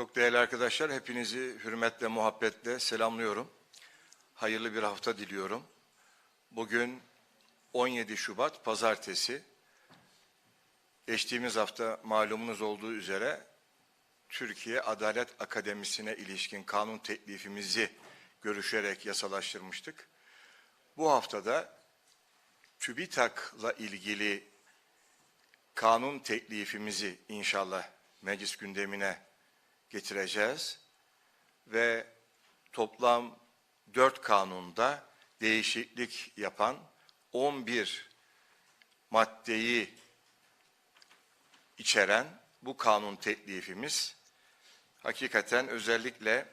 Çok değerli arkadaşlar, hepinizi hürmetle, muhabbetle selamlıyorum. Hayırlı bir hafta diliyorum. Bugün 17 Şubat Pazartesi. Geçtiğimiz hafta malumunuz olduğu üzere Türkiye Adalet Akademisi'ne ilişkin kanun teklifimizi görüşerek yasalaştırmıştık. Bu haftada TÜBİTAK'la ilgili kanun teklifimizi inşallah meclis gündemine getireceğiz ve toplam dört kanunda değişiklik yapan 11 maddeyi içeren bu kanun teklifimiz. Hakikaten özellikle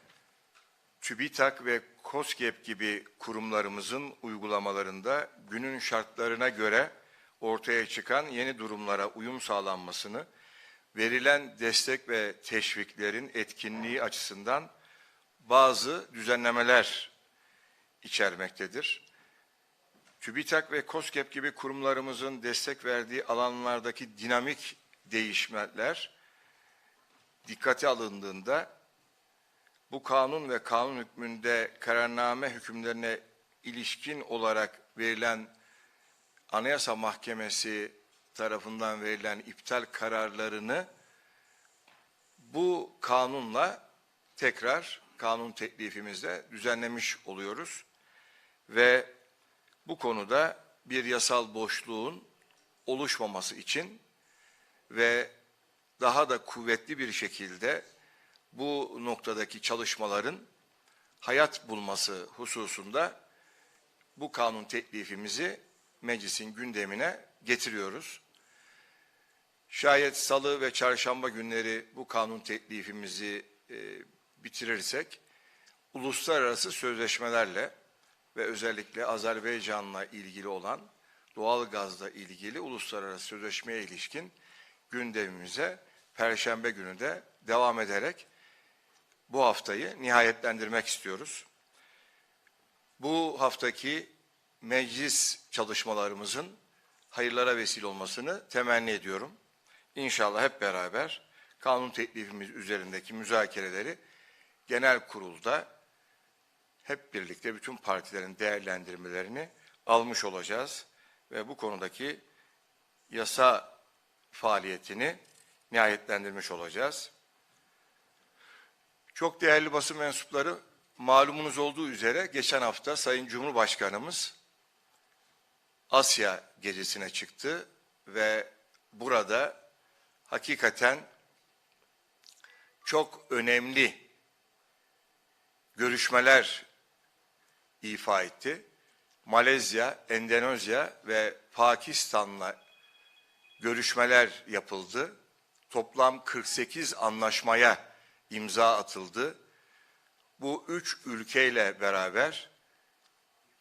TÜBİTAK ve KOSGEB gibi kurumlarımızın uygulamalarında günün şartlarına göre ortaya çıkan yeni durumlara uyum sağlanmasını, verilen destek ve teşviklerin etkinliği açısından bazı düzenlemeler içermektedir. TÜBİTAK ve KOSGEB gibi kurumlarımızın destek verdiği alanlardaki dinamik değişmeler dikkate alındığında bu kanun ve kanun hükmünde kararname hükümlerine ilişkin olarak verilen Anayasa Mahkemesi tarafından verilen iptal kararlarını bu kanunla tekrar kanun teklifimizde düzenlemiş oluyoruz ve bu konuda bir yasal boşluğun oluşmaması için ve daha da kuvvetli bir şekilde bu noktadaki çalışmaların hayat bulması hususunda bu kanun teklifimizi meclisin gündemine getiriyoruz. Şayet salı ve çarşamba günleri bu kanun teklifimizi e, bitirirsek uluslararası sözleşmelerle ve özellikle Azerbaycan'la ilgili olan doğal gazla ilgili uluslararası sözleşmeye ilişkin gündemimize Perşembe günü de devam ederek bu haftayı nihayetlendirmek istiyoruz. Bu haftaki meclis çalışmalarımızın hayırlara vesile olmasını temenni ediyorum. İnşallah hep beraber kanun teklifimiz üzerindeki müzakereleri genel kurulda hep birlikte bütün partilerin değerlendirmelerini almış olacağız ve bu konudaki yasa faaliyetini nihayetlendirmiş olacağız. Çok değerli basın mensupları malumunuz olduğu üzere geçen hafta Sayın Cumhurbaşkanımız Asya gezisine çıktı ve burada hakikaten çok önemli görüşmeler ifa etti. Malezya, Endonezya ve Pakistan'la görüşmeler yapıldı. Toplam 48 anlaşmaya imza atıldı. Bu üç ülkeyle beraber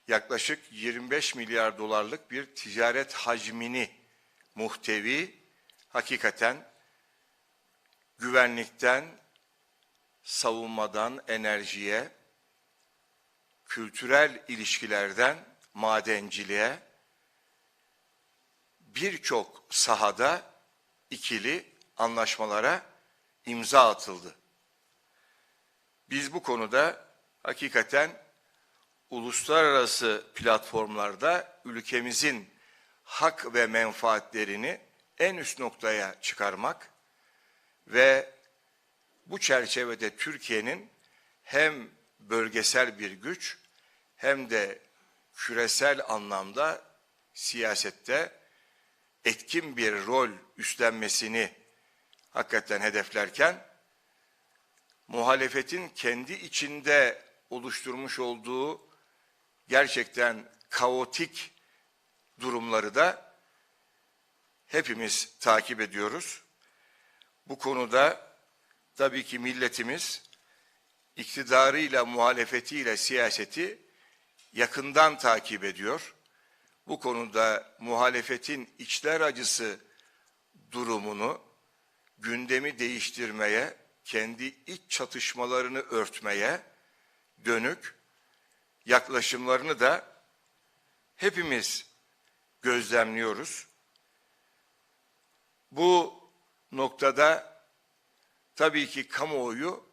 yaklaşık 25 milyar dolarlık bir ticaret hacmini muhtevi hakikaten güvenlikten, savunmadan, enerjiye, kültürel ilişkilerden madenciliğe birçok sahada ikili anlaşmalara imza atıldı. Biz bu konuda hakikaten uluslararası platformlarda ülkemizin hak ve menfaatlerini en üst noktaya çıkarmak ve bu çerçevede Türkiye'nin hem bölgesel bir güç hem de küresel anlamda siyasette etkin bir rol üstlenmesini hakikaten hedeflerken muhalefetin kendi içinde oluşturmuş olduğu gerçekten kaotik durumları da hepimiz takip ediyoruz. Bu konuda tabii ki milletimiz iktidarıyla, muhalefetiyle siyaseti yakından takip ediyor. Bu konuda muhalefetin içler acısı durumunu gündemi değiştirmeye, kendi iç çatışmalarını örtmeye dönük yaklaşımlarını da hepimiz gözlemliyoruz. Bu noktada tabii ki kamuoyu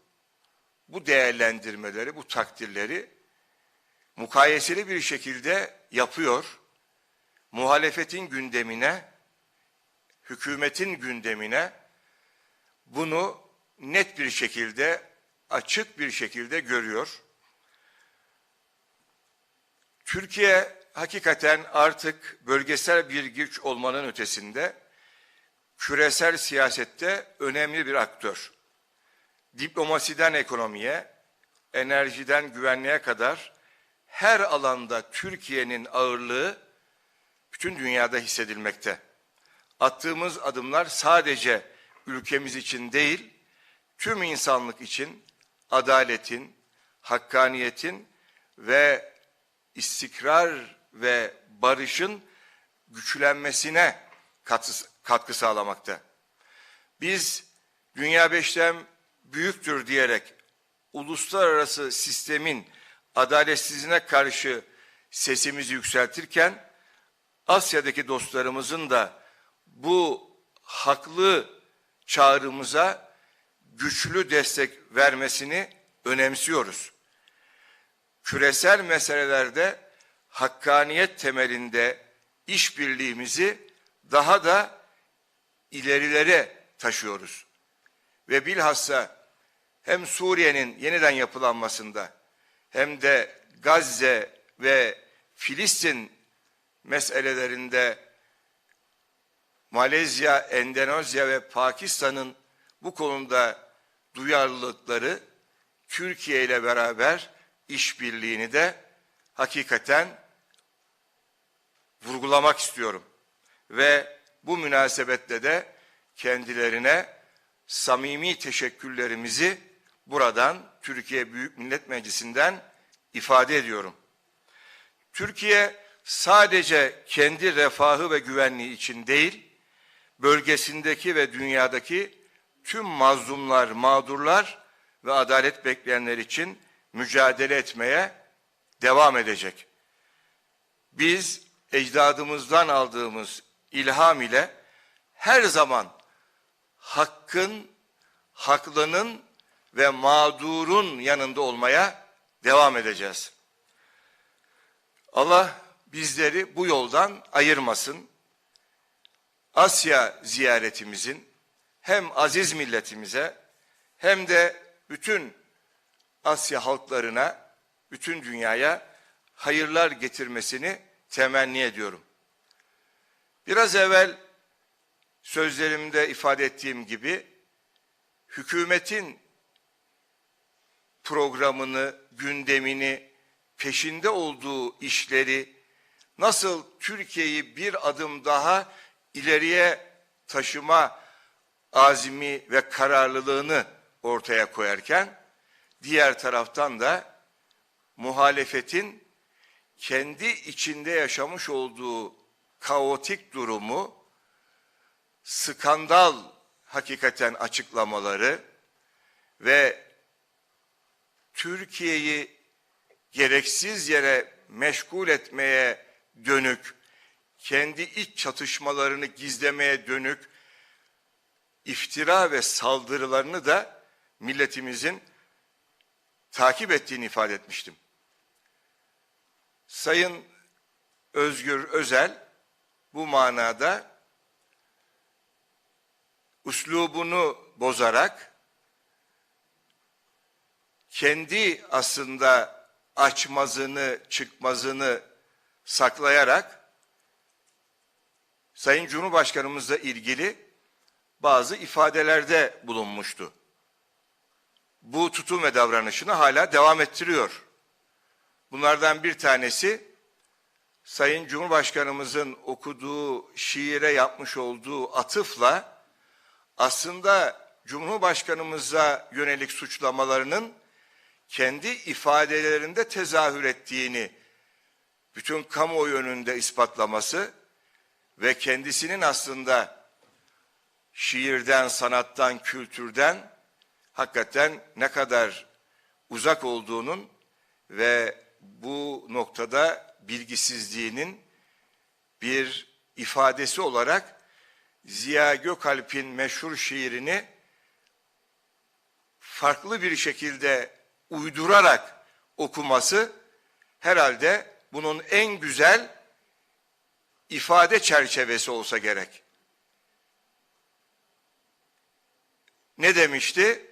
bu değerlendirmeleri, bu takdirleri mukayeseli bir şekilde yapıyor. Muhalefetin gündemine, hükümetin gündemine bunu net bir şekilde, açık bir şekilde görüyor. Türkiye hakikaten artık bölgesel bir güç olmanın ötesinde küresel siyasette önemli bir aktör. Diplomasiden ekonomiye, enerjiden güvenliğe kadar her alanda Türkiye'nin ağırlığı bütün dünyada hissedilmekte. Attığımız adımlar sadece ülkemiz için değil, tüm insanlık için adaletin, hakkaniyetin ve istikrar ve barışın güçlenmesine katkı, sağlamakta. Biz dünya beşten büyüktür diyerek uluslararası sistemin adaletsizliğine karşı sesimizi yükseltirken Asya'daki dostlarımızın da bu haklı çağrımıza güçlü destek vermesini önemsiyoruz. Küresel meselelerde hakkaniyet temelinde işbirliğimizi daha da ilerilere taşıyoruz. Ve bilhassa hem Suriye'nin yeniden yapılanmasında hem de Gazze ve Filistin meselelerinde Malezya, Endonezya ve Pakistan'ın bu konuda duyarlılıkları Türkiye ile beraber işbirliğini de hakikaten vurgulamak istiyorum. Ve bu münasebetle de kendilerine samimi teşekkürlerimizi buradan Türkiye Büyük Millet Meclisi'nden ifade ediyorum. Türkiye sadece kendi refahı ve güvenliği için değil, bölgesindeki ve dünyadaki tüm mazlumlar, mağdurlar ve adalet bekleyenler için mücadele etmeye devam edecek. Biz ecdadımızdan aldığımız ilham ile her zaman hakkın, haklının ve mağdurun yanında olmaya devam edeceğiz. Allah bizleri bu yoldan ayırmasın. Asya ziyaretimizin hem aziz milletimize hem de bütün Asya halklarına, bütün dünyaya hayırlar getirmesini temenni ediyorum. Biraz evvel sözlerimde ifade ettiğim gibi hükümetin programını, gündemini, peşinde olduğu işleri nasıl Türkiye'yi bir adım daha ileriye taşıma azmi ve kararlılığını ortaya koyarken diğer taraftan da muhalefetin kendi içinde yaşamış olduğu kaotik durumu skandal hakikaten açıklamaları ve Türkiye'yi gereksiz yere meşgul etmeye dönük, kendi iç çatışmalarını gizlemeye dönük iftira ve saldırılarını da milletimizin takip ettiğini ifade etmiştim. Sayın Özgür Özel bu manada üslubunu bozarak kendi aslında açmazını, çıkmazını saklayarak Sayın Cumhurbaşkanımızla ilgili bazı ifadelerde bulunmuştu. Bu tutum ve davranışını hala devam ettiriyor. Bunlardan bir tanesi Sayın Cumhurbaşkanımızın okuduğu şiire yapmış olduğu atıfla aslında Cumhurbaşkanımıza yönelik suçlamalarının kendi ifadelerinde tezahür ettiğini bütün kamuoyu önünde ispatlaması ve kendisinin aslında şiirden, sanattan, kültürden hakikaten ne kadar uzak olduğunun ve bu noktada bilgisizliğinin bir ifadesi olarak Ziya Gökalp'in meşhur şiirini farklı bir şekilde uydurarak okuması herhalde bunun en güzel ifade çerçevesi olsa gerek. Ne demişti?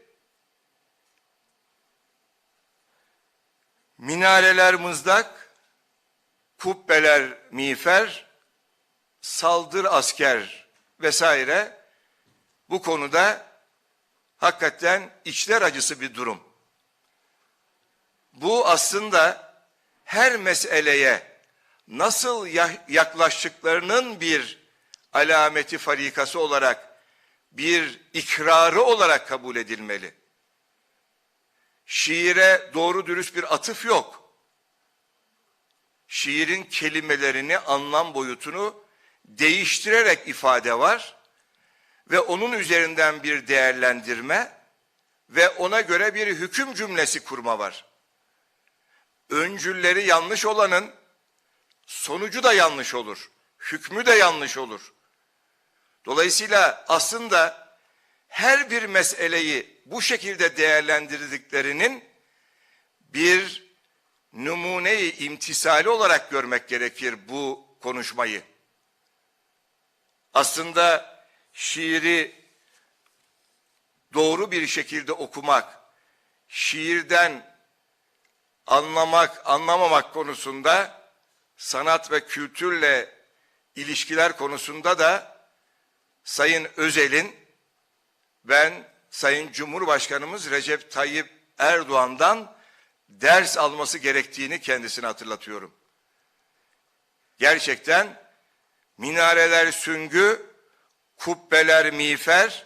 Minareler mızrak, kubbeler miğfer, saldır asker vesaire bu konuda hakikaten içler acısı bir durum. Bu aslında her meseleye nasıl ya- yaklaştıklarının bir alameti farikası olarak bir ikrarı olarak kabul edilmeli. Şiire doğru dürüst bir atıf yok. Şiirin kelimelerini, anlam boyutunu değiştirerek ifade var ve onun üzerinden bir değerlendirme ve ona göre bir hüküm cümlesi kurma var. Öncülleri yanlış olanın sonucu da yanlış olur. Hükmü de yanlış olur. Dolayısıyla aslında her bir meseleyi bu şekilde değerlendirdiklerinin bir numune-i imtisali olarak görmek gerekir bu konuşmayı. Aslında şiiri doğru bir şekilde okumak, şiirden anlamak, anlamamak konusunda sanat ve kültürle ilişkiler konusunda da Sayın Özel'in ben Sayın Cumhurbaşkanımız Recep Tayyip Erdoğan'dan ders alması gerektiğini kendisine hatırlatıyorum. Gerçekten minareler süngü, kubbeler miğfer,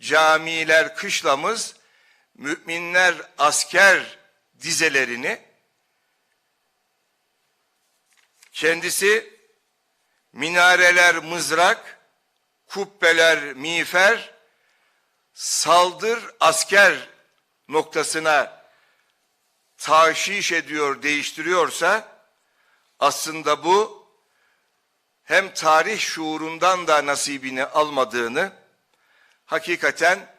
camiler kışlamız, müminler asker dizelerini kendisi minareler mızrak, kubbeler miğfer, saldır asker noktasına taşiş ediyor, değiştiriyorsa aslında bu hem tarih şuurundan da nasibini almadığını hakikaten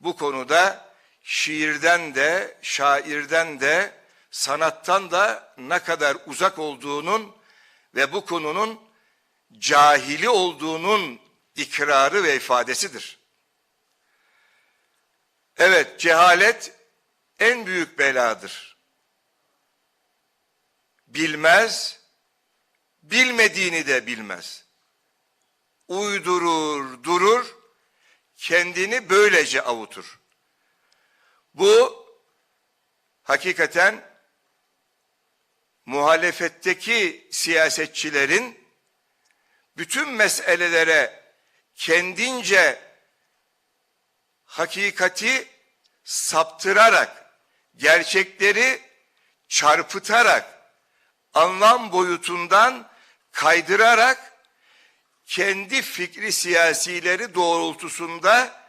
bu konuda şiirden de, şairden de, sanattan da ne kadar uzak olduğunun ve bu konunun cahili olduğunun ikrarı ve ifadesidir. Evet, cehalet en büyük beladır. Bilmez, bilmediğini de bilmez. Uydurur, durur, kendini böylece avutur. Bu hakikaten muhalefetteki siyasetçilerin bütün meselelere kendince hakikati saptırarak, gerçekleri çarpıtarak, anlam boyutundan kaydırarak kendi fikri siyasileri doğrultusunda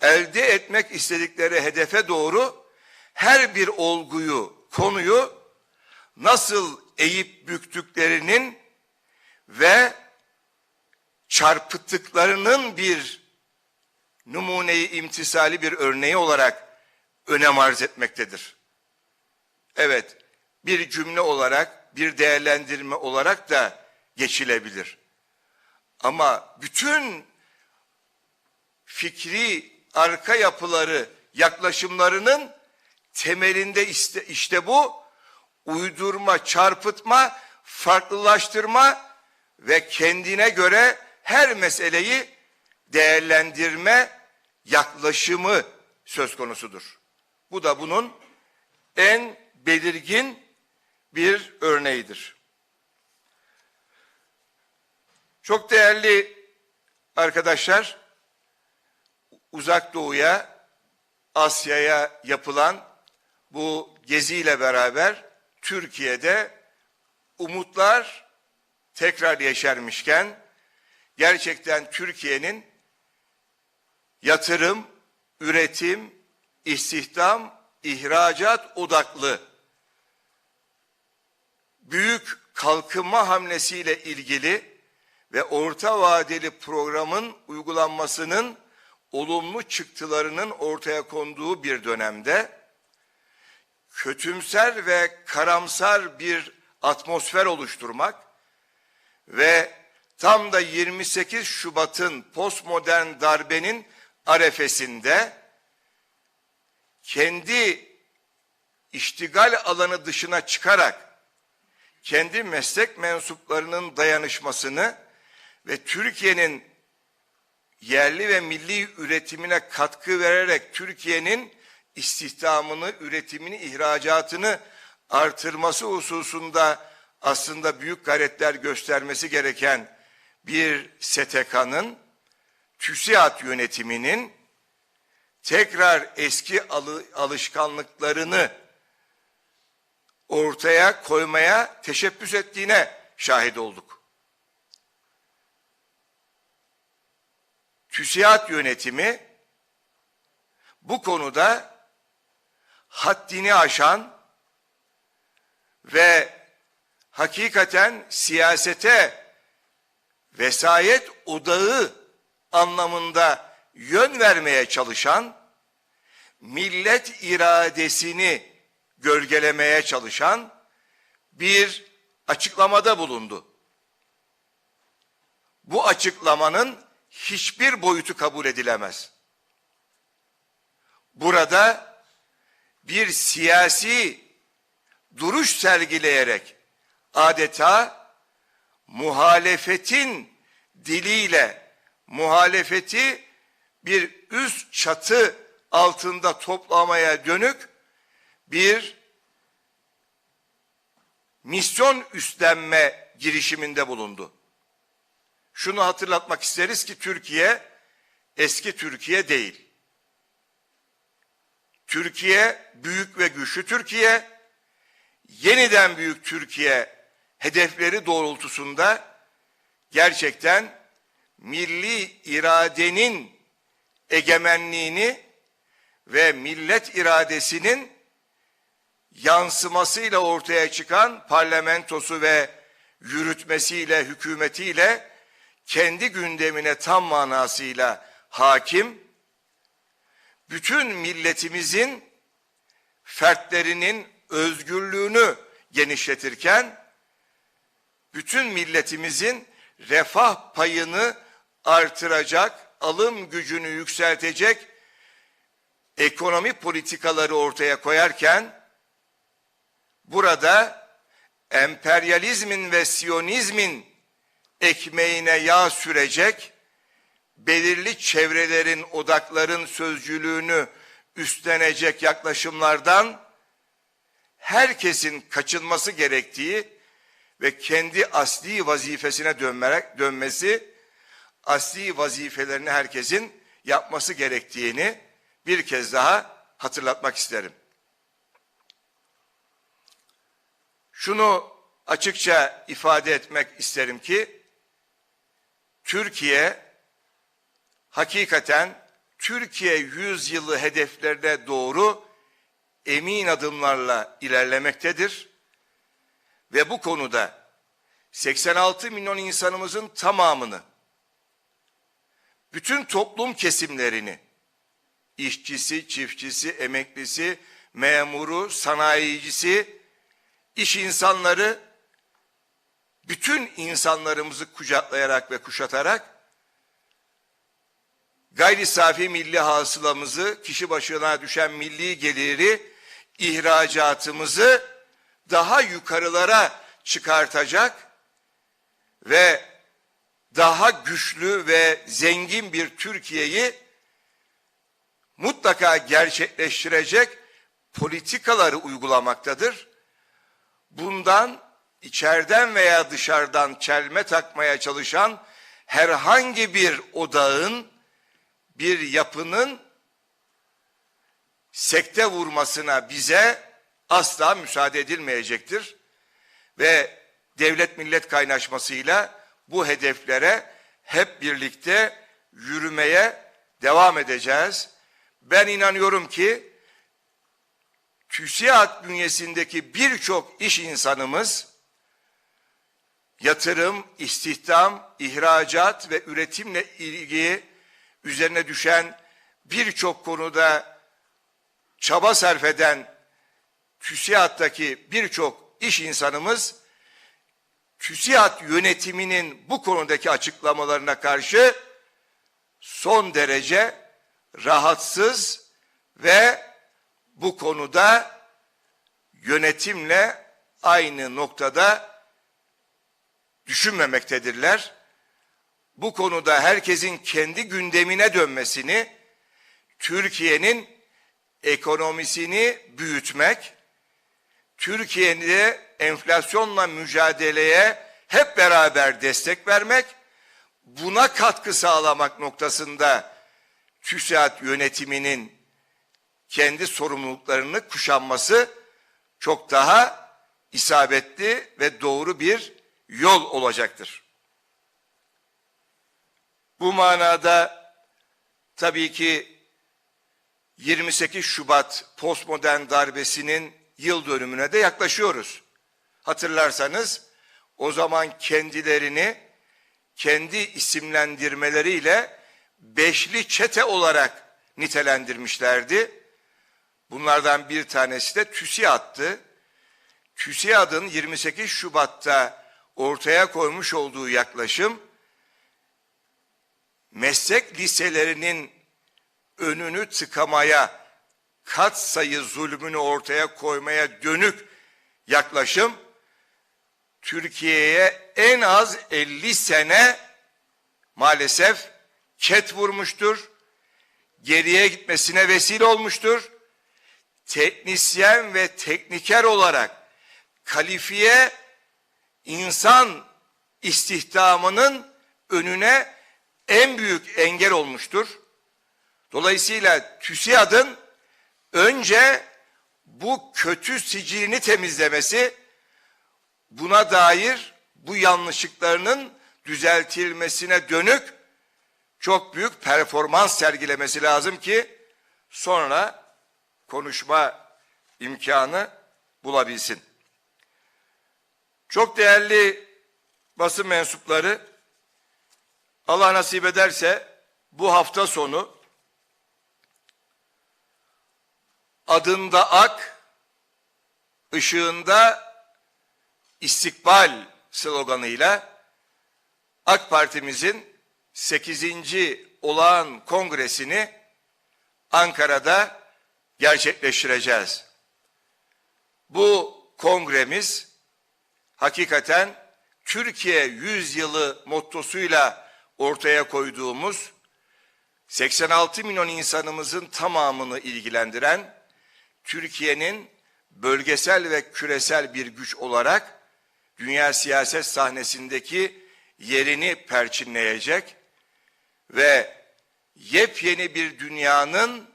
elde etmek istedikleri hedefe doğru her bir olguyu, konuyu nasıl eğip büktüklerinin ve çarpıttıklarının bir numuneyi imtisali bir örneği olarak önem arz etmektedir. Evet, bir cümle olarak, bir değerlendirme olarak da geçilebilir. Ama bütün fikri arka yapıları, yaklaşımlarının temelinde işte, işte bu uydurma, çarpıtma, farklılaştırma ve kendine göre her meseleyi değerlendirme yaklaşımı söz konusudur. Bu da bunun en belirgin bir örneğidir. Çok değerli arkadaşlar, Uzak Doğu'ya, Asya'ya yapılan bu geziyle beraber Türkiye'de umutlar tekrar yeşermişken gerçekten Türkiye'nin yatırım, üretim, istihdam, ihracat odaklı büyük kalkınma hamlesiyle ilgili ve orta vadeli programın uygulanmasının olumlu çıktılarının ortaya konduğu bir dönemde kötümser ve karamsar bir atmosfer oluşturmak ve tam da 28 Şubat'ın postmodern darbenin arefesinde kendi iştigal alanı dışına çıkarak kendi meslek mensuplarının dayanışmasını ve Türkiye'nin yerli ve milli üretimine katkı vererek Türkiye'nin istihdamını, üretimini, ihracatını artırması hususunda aslında büyük gayretler göstermesi gereken bir STK'nın TÜSİAD yönetiminin tekrar eski alı, alışkanlıklarını ortaya koymaya teşebbüs ettiğine şahit olduk. TÜSİAD yönetimi bu konuda haddini aşan ve hakikaten siyasete vesayet odağı anlamında yön vermeye çalışan, millet iradesini gölgelemeye çalışan bir açıklamada bulundu. Bu açıklamanın hiçbir boyutu kabul edilemez. Burada bir siyasi duruş sergileyerek adeta muhalefetin diliyle muhalefeti bir üst çatı altında toplamaya dönük bir misyon üstlenme girişiminde bulundu. Şunu hatırlatmak isteriz ki Türkiye eski Türkiye değil. Türkiye büyük ve güçlü Türkiye, yeniden büyük Türkiye hedefleri doğrultusunda gerçekten milli iradenin egemenliğini ve millet iradesinin yansımasıyla ortaya çıkan parlamentosu ve yürütmesiyle, hükümetiyle kendi gündemine tam manasıyla hakim, bütün milletimizin fertlerinin özgürlüğünü genişletirken, bütün milletimizin refah payını artıracak, alım gücünü yükseltecek ekonomi politikaları ortaya koyarken, burada emperyalizmin ve siyonizmin ekmeğine yağ sürecek, belirli çevrelerin, odakların sözcülüğünü üstlenecek yaklaşımlardan herkesin kaçınması gerektiği ve kendi asli vazifesine dönmerek, dönmesi, asli vazifelerini herkesin yapması gerektiğini bir kez daha hatırlatmak isterim. Şunu açıkça ifade etmek isterim ki Türkiye hakikaten Türkiye yüzyılı hedeflerine doğru emin adımlarla ilerlemektedir. Ve bu konuda 86 milyon insanımızın tamamını, bütün toplum kesimlerini, işçisi, çiftçisi, emeklisi, memuru, sanayicisi, iş insanları, bütün insanlarımızı kucaklayarak ve kuşatarak gayri safi milli hasılamızı, kişi başına düşen milli geliri, ihracatımızı daha yukarılara çıkartacak ve daha güçlü ve zengin bir Türkiye'yi mutlaka gerçekleştirecek politikaları uygulamaktadır. Bundan içeriden veya dışarıdan çelme takmaya çalışan herhangi bir odağın, bir yapının sekte vurmasına bize asla müsaade edilmeyecektir. Ve devlet millet kaynaşmasıyla bu hedeflere hep birlikte yürümeye devam edeceğiz. Ben inanıyorum ki TÜSİAD bünyesindeki birçok iş insanımız yatırım, istihdam, ihracat ve üretimle ilgili üzerine düşen birçok konuda çaba sarf eden TÜSİAD'daki birçok iş insanımız TÜSİAD yönetiminin bu konudaki açıklamalarına karşı son derece rahatsız ve bu konuda yönetimle aynı noktada düşünmemektedirler. Bu konuda herkesin kendi gündemine dönmesini, Türkiye'nin ekonomisini büyütmek, Türkiye'de enflasyonla mücadeleye hep beraber destek vermek, buna katkı sağlamak noktasında TÜSİAD yönetiminin kendi sorumluluklarını kuşanması çok daha isabetli ve doğru bir yol olacaktır. Bu manada tabii ki 28 Şubat postmodern darbesinin yıl dönümüne de yaklaşıyoruz. Hatırlarsanız o zaman kendilerini kendi isimlendirmeleriyle beşli çete olarak nitelendirmişlerdi. Bunlardan bir tanesi de TÜSİAD'tı. TÜSİAD'ın 28 Şubat'ta ortaya koymuş olduğu yaklaşım meslek liselerinin önünü tıkamaya, kat sayı zulmünü ortaya koymaya dönük yaklaşım Türkiye'ye en az 50 sene maalesef ket vurmuştur. Geriye gitmesine vesile olmuştur. Teknisyen ve tekniker olarak kalifiye insan istihdamının önüne en büyük engel olmuştur. Dolayısıyla TÜSİAD'ın önce bu kötü sicilini temizlemesi, buna dair bu yanlışlıklarının düzeltilmesine dönük çok büyük performans sergilemesi lazım ki sonra konuşma imkanı bulabilsin. Çok değerli basın mensupları Allah nasip ederse bu hafta sonu adında ak, ışığında istikbal sloganıyla AK Parti'mizin 8. olağan kongresini Ankara'da gerçekleştireceğiz. Bu kongremiz hakikaten Türkiye yüzyılı mottosuyla ortaya koyduğumuz 86 milyon insanımızın tamamını ilgilendiren Türkiye'nin bölgesel ve küresel bir güç olarak dünya siyaset sahnesindeki yerini perçinleyecek ve yepyeni bir dünyanın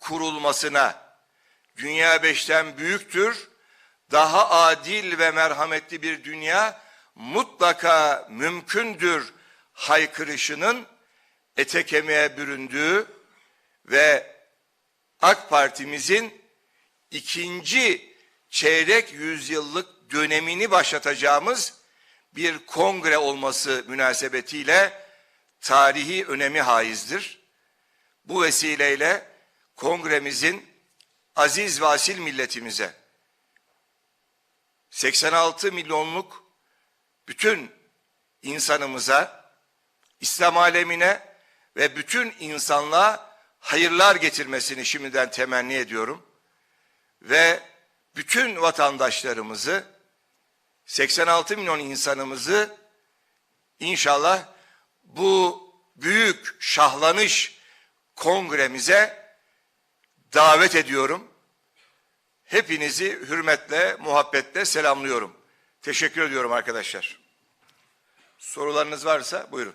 kurulmasına dünya beşten büyüktür, daha adil ve merhametli bir dünya mutlaka mümkündür haykırışının ete kemiğe büründüğü ve AK Parti'mizin ikinci çeyrek yüzyıllık dönemini başlatacağımız bir kongre olması münasebetiyle tarihi önemi haizdir. Bu vesileyle kongremizin aziz ve asil milletimize 86 milyonluk bütün insanımıza, İslam alemine ve bütün insanlığa hayırlar getirmesini şimdiden temenni ediyorum. Ve bütün vatandaşlarımızı 86 milyon insanımızı inşallah bu büyük şahlanış kongremize davet ediyorum. Hepinizi hürmetle, muhabbetle selamlıyorum. Teşekkür ediyorum arkadaşlar. Sorularınız varsa buyurun.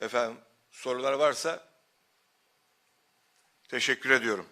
Efendim sorular varsa teşekkür ediyorum.